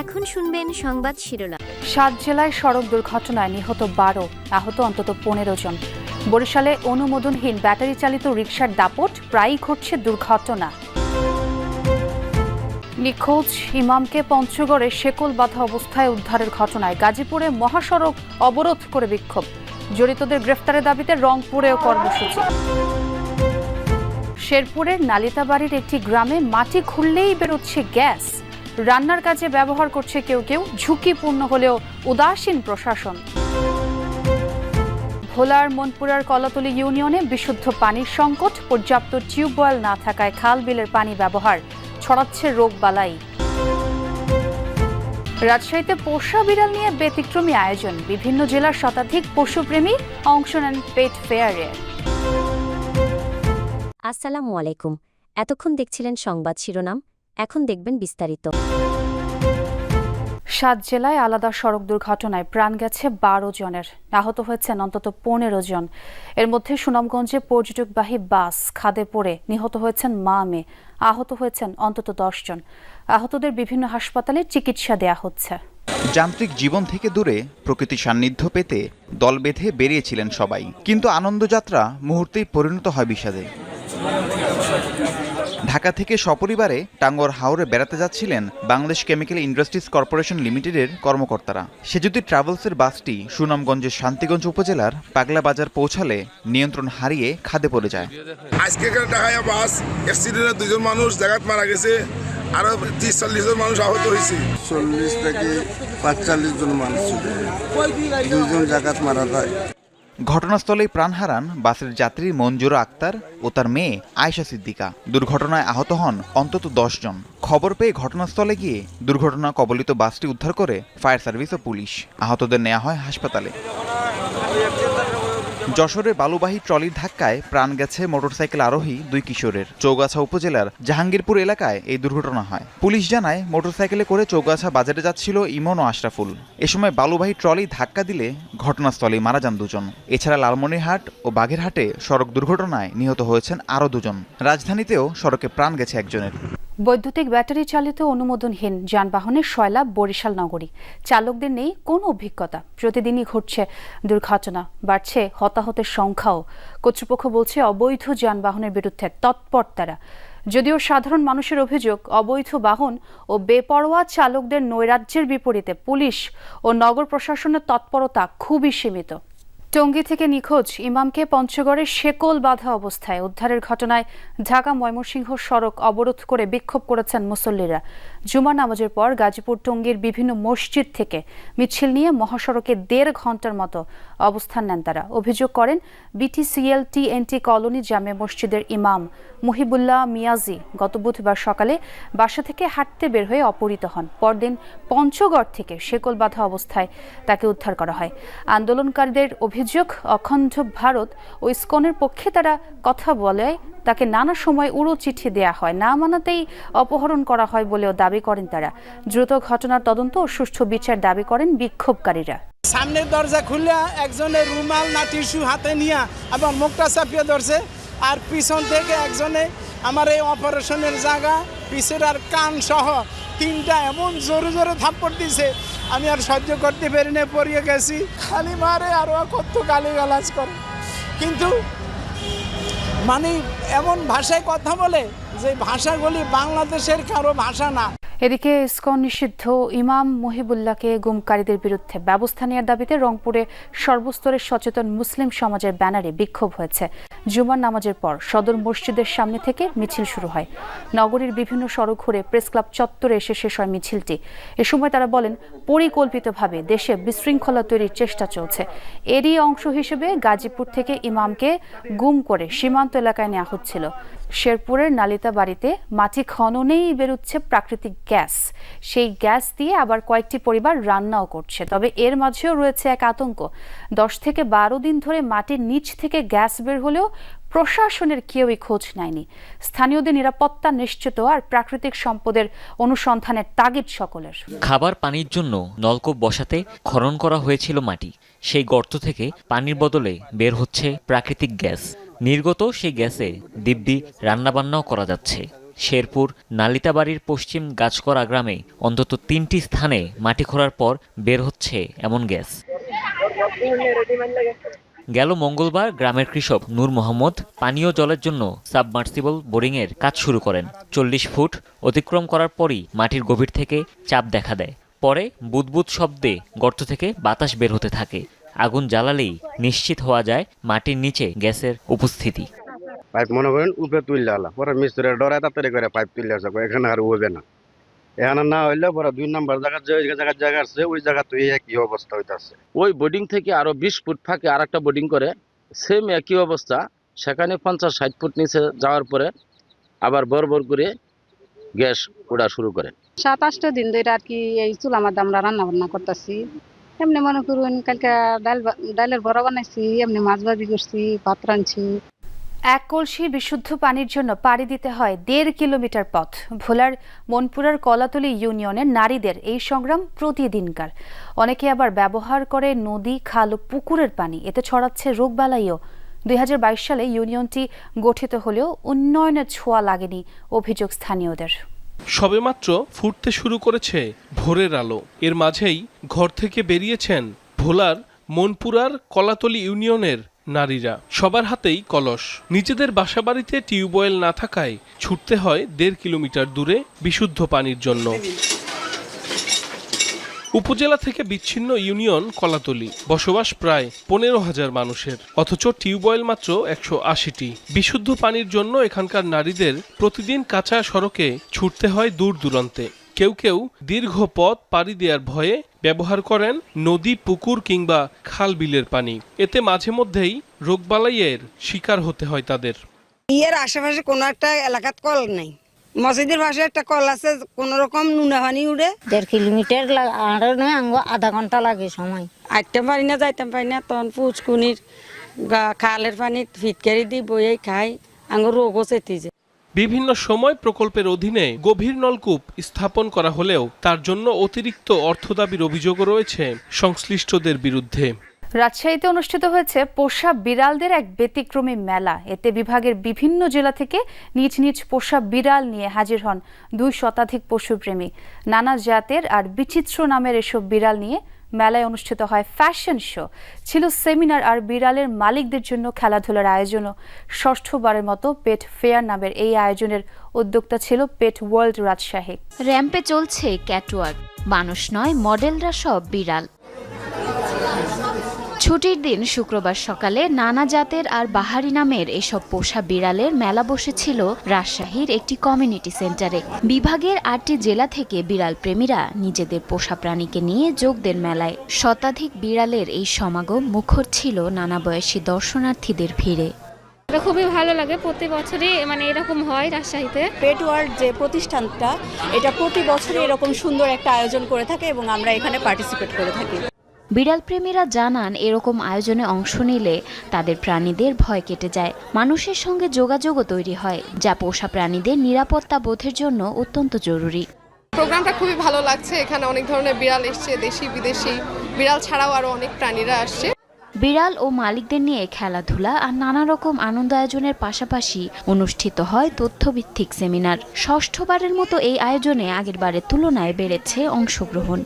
এখন শুনবেন সংবাদ শিরোনাম। সাত জেলায় সড়ক দুর্ঘটনায় নিহত বারো, আহত অন্তত পনেরো জন। বরিশালে অনুমোদনহীন ব্যাটারি চালিত রিকশার দাপট, প্রায়ই ঘটছে দুর্ঘটনা। নিখোঁজ ইমামকে পঞ্চগড়ে শেকল বাঁধা অবস্থায় উদ্ধারের ঘটনায় গাজীপুরে মহাসড়ক অবরোধ করে বিক্ষোভ। জড়িতদের গ্রেফতারের দাবিতে রংপুরেও কর্মসূচি। শেরপুরের নালিতাবাড়ির একটি গ্রামে মাটি খুললেই বেরোচ্ছে গ্যাস। রান্নার কাজে ব্যবহার করছে কেউ কেউ, ঝুঁকিপূর্ণ হলেও উদাসীন প্রশাসন। ভোলার মনপুরার কলাতলি ইউনিয়নে বিশুদ্ধ পানির সংকট, পর্যাপ্ত টিউবওয়েল না থাকায় খাল বিলের পানি ব্যবহার, ছড়াচ্ছে রোগবালাই রাজশাহীতে পোষা বিড়াল নিয়ে ব্যতিক্রমী আয়োজন, বিভিন্ন জেলার শতাধিক পশুপ্রেমী অংশ নেন পেট ফেয়ারে। আসসালামু আলাইকুম। এতক্ষণ দেখছিলেন সংবাদ শিরোনাম এখন দেখবেন বিস্তারিত। সাত জেলায় আলাদা সড়ক দুর্ঘটনায় প্রাণ গেছে বারো জনের। আহত হয়েছেন অন্তত পনেরো জন। এর মধ্যে সুনামগঞ্জে পর্যটকবাহী বাস খাদে পড়ে নিহত হয়েছেন মা মেয়ে। আহত হয়েছেন অন্তত দশ জন। আহতদের বিভিন্ন হাসপাতালে চিকিৎসা দেয়া হচ্ছে। যান্ত্রিক জীবন থেকে দূরে প্রকৃতি সান্নিধ্য পেতে দল বেঁধে বেরিয়েছিলেন সবাই। কিন্তু আনন্দযাত্রা মুহূর্তেই পরিণত হয় বিষাদে। ঢাকা থেকে সপরিবারে টাঙ্গর হাওরে বেড়াতে যাচ্ছিলেন বাংলাদেশ কেমিক্যাল ইন্ডাস্ট্রিজ কর্পোরেশন লিমিটেডের কর্মকর্তারা। সেজুতি ট্রাভেলসের বাসটি সুনামগঞ্জের শান্তিগঞ্জ উপজেলার পাগলা বাজার পৌঁছালে নিয়ন্ত্রণ হারিয়ে খাদে পড়ে যায়। আজকে ঢাকায় বাস অ্যাক্সিডেন্টে দুজন মানুষ জায়গাত মারা গেছে আরও তিরিশ চল্লিশ জন মানুষ আহত হয়েছে। চল্লিশ থেকে পাঁচচল্লিশ জন মানুষ ছিল। দুইজন জায়গাত মারা যায়। ঘটনাস্থলেই প্রাণ হারান বাসের যাত্রী মঞ্জুরা আক্তার ও তার মেয়ে আয়েশা সিদ্দিকা। দুর্ঘটনায় আহত হন অন্তত জন। খবর পেয়ে ঘটনাস্থলে গিয়ে দুর্ঘটনা কবলিত বাসটি উদ্ধার করে ফায়ার সার্ভিস ও পুলিশ। আহতদের নেওয়া হয় হাসপাতালে। যশোরে বালুবাহী ট্রলির ধাক্কায় প্রাণ গেছে মোটরসাইকেল আরোহী দুই কিশোরের। চৌগাছা উপজেলার জাহাঙ্গীরপুর এলাকায় এই দুর্ঘটনা হয়। পুলিশ জানায়, মোটরসাইকেলে করে চৌগাছা বাজারে যাচ্ছিল ইমন ও আশরাফুল। এ সময় বালুবাহী ট্রলি ধাক্কা দিলে ঘটনাস্থলে মারা যান দুজন। এছাড়া লালমনিরহাট ও বাগেরহাটে সড়ক দুর্ঘটনায় নিহত হয়েছেন আরও দুজন। রাজধানীতেও সড়কে প্রাণ গেছে একজনের। বৈদ্যুতিক ব্যাটারি চালিত অনুমোদনহীন যানবাহনের সয়লাভ বরিশাল নগরী। চালকদের নেই কোনো অভিজ্ঞতা। প্রতিদিনই ঘটছে দুর্ঘটনা, বাড়ছে হতাহতের সংখ্যাও। কর্তৃপক্ষ বলছে অবৈধ যানবাহনের বিরুদ্ধে তৎপর তারা। যদিও সাধারণ মানুষের অভিযোগ, অবৈধ বাহন ও বেপরোয়া চালকদের নৈরাজ্যের বিপরীতে পুলিশ ও নগর প্রশাসনের তৎপরতা খুবই সীমিত। টঙ্গী থেকে নিখোঁজ ইমামকে পঞ্চগড়ে শেকল বাঁধা অবস্থায়। উদ্ধারের ঘটনায় ঢাকা ময়মনসিংহ সড়ক অবরোধ করে বিক্ষোভ করেছেন মুসল্লিরা। জুমা নামাজের পর গাজীপুর টঙ্গীর বিভিন্ন মসজিদ থেকে মিছিল নিয়ে মহাসড়কে দেড় ঘণ্টার মতো অবস্থান নেন তারা। অভিযোগ করেন বিটিসিএল টিএনটি কলোনি জামে মসজিদের ইমাম মুহিবুল্লাহ মিয়াজি গত বুধবার সকালে বাসা থেকে হাঁটতে বের হয়ে অপহৃত হন। পরদিন পঞ্চগড় থেকে শেকল বাঁধা অবস্থায় তাকে উদ্ধার করা হয়। আন্দোলনকারীদের অভিযোগ, অখণ্ড ভারত ও ইসকনের পক্ষে তারা কথা বলে তাকে নানা সময় উড়ো চিঠি দেয়া হয়। না মানাতেই অপহরণ করা হয় বলেও দাবি করেন তারা। দ্রুত ঘটনার তদন্ত ও সুষ্ঠু বিচার দাবি করেন বিক্ষোভকারীরা। সামনের দরজা খুললে একজনের রুমাল না টিস্যু হাতে নিয়ে এবং মুখটা চাপিয়ে ধরছে, আর পিছন থেকে একজনে আমার এই অপারেশনের জায়গা, পিছের আর কান সহ তিনটা এমন জোরে জোরে থাপ্পড় দিছে, আমি আর সহ্য করতে পারি না, পড়িয়ে গেছি। খালি মারে আর কত গালি গালাজ করে। কিন্তু মানে এমন ভাষায় কথা বলে যে ভাষাগুলি বাংলাদেশের কারও ভাষা না। এদিকে ইসকন নিষিদ্ধ ইমাম মহিবুল্লাহকে গুমকারীদের বিরুদ্ধে ব্যবস্থা নেওয়ার দাবিতে রংপুরে সর্বস্তরের সচেতন মুসলিম সমাজের ব্যানারে বিক্ষোভ হয়েছে। জুমার নামাজের পর সদর মসজিদের সামনে থেকে মিছিল শুরু হয়। নগরীর বিভিন্ন সড়ক ঘুরে প্রেস ক্লাব চত্বরে এসে শেষ হয় মিছিলটি। এ সময় তারা বলেন, পরিকল্পিতভাবে দেশে বিশৃঙ্খলা তৈরির চেষ্টা চলছে। এরই অংশ হিসেবে গাজীপুর থেকে ইমামকে গুম করে সীমান্ত এলাকায় নেওয়া হচ্ছিল। শেরপুরের নালিতা বাড়িতে মাটি খননেই বেরোচ্ছে প্রাকৃতিক গ্যাস। সেই গ্যাস দিয়ে আবার কয়েকটি পরিবার রান্নাও করছে। তবে এর মাঝেও রয়েছে এক আতঙ্ক। দশ থেকে বারো দিন ধরে মাটির নিচ থেকে গ্যাস বের হলেও প্রশাসনের কেউই খোঁজ নেয়নি। স্থানীয়দের নিরাপত্তা নিশ্চিত আর প্রাকৃতিক সম্পদের অনুসন্ধানের তাগিদ সকলের। খাবার পানির জন্য নলকূপ বসাতে খনন করা হয়েছিল মাটি। সেই গর্ত থেকে পানির বদলে বের হচ্ছে প্রাকৃতিক গ্যাস। নির্গত সেই গ্যাসে দিব্যি রান্নাবান্নাও করা যাচ্ছে। শেরপুর নালিতাবাড়ির পশ্চিম গাছকরা গ্রামে অন্তত তিনটি স্থানে মাটি খোঁড়ার পর বের হচ্ছে এমন গ্যাস। গেল মঙ্গলবার গ্রামের কৃষক নূর মোহাম্মদ পানীয় জলের জন্য সাবমার্সিবল বোরিংয়ের কাজ শুরু করেন। চল্লিশ ফুট অতিক্রম করার পরই মাটির গভীর থেকে চাপ দেখা দেয়। পরে বুদবুদ শব্দে গর্ত থেকে বাতাস বের হতে থাকে। আগুন জ্বালালেই নিশ্চিত হওয়া যায় মাটির নিচে গ্যাসের উপস্থিতি। পাইপ মনে করেন উপরে তুললে আলা পরে মিস্ত্রি ডরায় তাড়াতাড়ি করে পাইপ তুললে আসে এখানে আর উবে না। এখানে না হইলে পরে দুই নাম্বার জায়গা যে জায়গা জায়গা আছে ওই জায়গা তো একই অবস্থা হইতাছে। ওই বোর্ডিং থেকে আরও বিশ ফুট ফাঁকে আর একটা বোর্ডিং করে সেম একই অবস্থা সেখানে পঞ্চাশ ষাট ফুট নিচে যাওয়ার পরে আবার বর বর করে গ্যাস ওড়া শুরু করে। সাত আটটা দিন ধরে আর কি এই চুলা মাধ্যমে আমরা রান্না বান্না করতেছি। এমনি মনে করুন, কালকে ডাল ডালের বড়া বানাইছি, এমনি মাছ ভাজি করছি, ভাত রাঁধছি। এক কলসি বিশুদ্ধ পানির জন্য পাড়ি দিতে হয় দেড় কিলোমিটার পথ। ভোলার মনপুরার কলাতলি ইউনিয়নের নারীদের এই সংগ্রাম প্রতিদিনকার। অনেকে আবার ব্যবহার করে নদী, খাল ও পুকুরের পানি। এতে ছড়াচ্ছে রোগবালাইও। দুই হাজার বাইশ সালে ইউনিয়নটি গঠিত হলেও উন্নয়নের ছোঁয়া লাগেনি অভিযোগ স্থানীয়দের। সবেমাত্র ফুটতে শুরু করেছে ভোরের আলো। এর মাঝেই ঘর থেকে বেরিয়েছেন ভোলার মনপুরার কলাতলি ইউনিয়নের নারীরা। সবার হাতেই কলস। নিজেদের বাসাবাড়িতে টিউবওয়েল না থাকায় ছুটতে হয় দেড় কিলোমিটার দূরে বিশুদ্ধ পানির জন্য। উপজেলা থেকে বিচ্ছিন্ন ইউনিয়ন কলাতলি। বসবাস প্রায় পনেরো হাজার মানুষের। অথচ টিউবওয়েল মাত্র একশো আশিটি। বিশুদ্ধ পানির জন্য এখানকার নারীদের প্রতিদিন কাঁচা সড়কে ছুটতে হয় দূর দূরান্তে। কেউ কেউ দীর্ঘ পথ পাড়ি দেওয়ার ভয়ে ব্যবহার করেন নদী, পুকুর কিংবা খাল বিলের পানি। এতে মাঝে মধ্যেই রোগবালাইয়ের শিকার হতে হয় তাদের। ইয়ের আশেপাশে কোনো একটা এলাকাত কল নাই। মসজিদের পাশে একটা কল আছে কোন রকম নুনা পানি উড়ে। দেড় কিলোমিটার আরও নয় আঙ্গ আধা ঘণ্টা লাগে সময়। আইতাম পারি না যাইতাম পারি না তখন পুচকুনির খালের পানি ফিটকারি দি বইয়ে খাই আঙ্গ রোগও চেতি যায়। বিভিন্ন সময় প্রকল্পের অধীনে গভীর নলকূপ স্থাপন করা হলেও তার জন্য অতিরিক্ত অর্থ দাবির অভিযোগও রয়েছে সংশ্লিষ্টদের বিরুদ্ধে। রাজশাহীতে অনুষ্ঠিত হয়েছে পোষা বিড়ালদের এক ব্যতিক্রমী মেলা। এতে বিভাগের বিভিন্ন জেলা থেকে নিজ নিজ পোষা বিড়াল নিয়ে হাজির হন দুই শতাধিক পশুপ্রেমী। নানা জাতের আর বিচিত্র নামের এসব বিড়াল নিয়ে মেলায় অনুষ্ঠিত হয় ফ্যাশন শো। ছিল সেমিনার আর বিড়ালের মালিকদের জন্য খেলাধুলার আয়োজনও। ষষ্ঠবারের মতো পেট ফেয়ার নামের এই আয়োজনের উদ্যোক্তা ছিল পেট ওয়ার্ল্ড রাজশাহী। র্যাম্পে চলছে ক্যাটওয়াক মানুষ নয়, মডেলরা সব বিড়াল। ছুটির দিন শুক্রবার সকালে নানা জাতের আর বাহারি নামের এসব পোষা বিড়ালের মেলা বসেছিল রাজশাহীর একটি কমিউনিটি সেন্টারে। বিভাগের আটটি জেলা থেকে বিড়াল প্রেমীরা নিজেদের পোষা প্রাণীকে নিয়ে যোগ দেন মেলায়। শতাধিক বিড়ালের এই সমাগম মুখর ছিল নানা বয়সী দর্শনার্থীদের ভিড়ে। এটা খুবই ভালো লাগে প্রতি বছরই মানে এরকম হয় রাজশাহীতে। পেট ওয়ার্ল্ড যে প্রতিষ্ঠানটা এটা প্রতি বছরই এরকম সুন্দর একটা আয়োজন করে থাকে এবং আমরা এখানে পার্টিসিপেট করে থাকি। বিড়াল প্রেমীরা জানান এরকম আয়োজনে অংশ নিলে তাদের প্রাণীদের ভয় কেটে যায়। মানুষের সঙ্গে যোগাযোগও তৈরি হয় যা পোষা প্রাণীদের নিরাপত্তা বোধের জন্য অত্যন্ত জরুরি। প্রোগ্রামটা খুবই ভালো লাগছে এখানে অনেক ধরনের বিড়াল এসছে দেশি বিদেশি। বিড়াল ছাড়াও আরও অনেক প্রাণীরা আসছে। বিড়াল ও মালিকদের নিয়ে খেলাধুলা আর নানা রকম আনন্দ আয়োজনের পাশাপাশি অনুষ্ঠিত হয় তথ্যভিত্তিক সেমিনার। ষষ্ঠবারের মতো এই আয়োজনে আগের বারের তুলনায় বেড়েছে অংশগ্রহণ।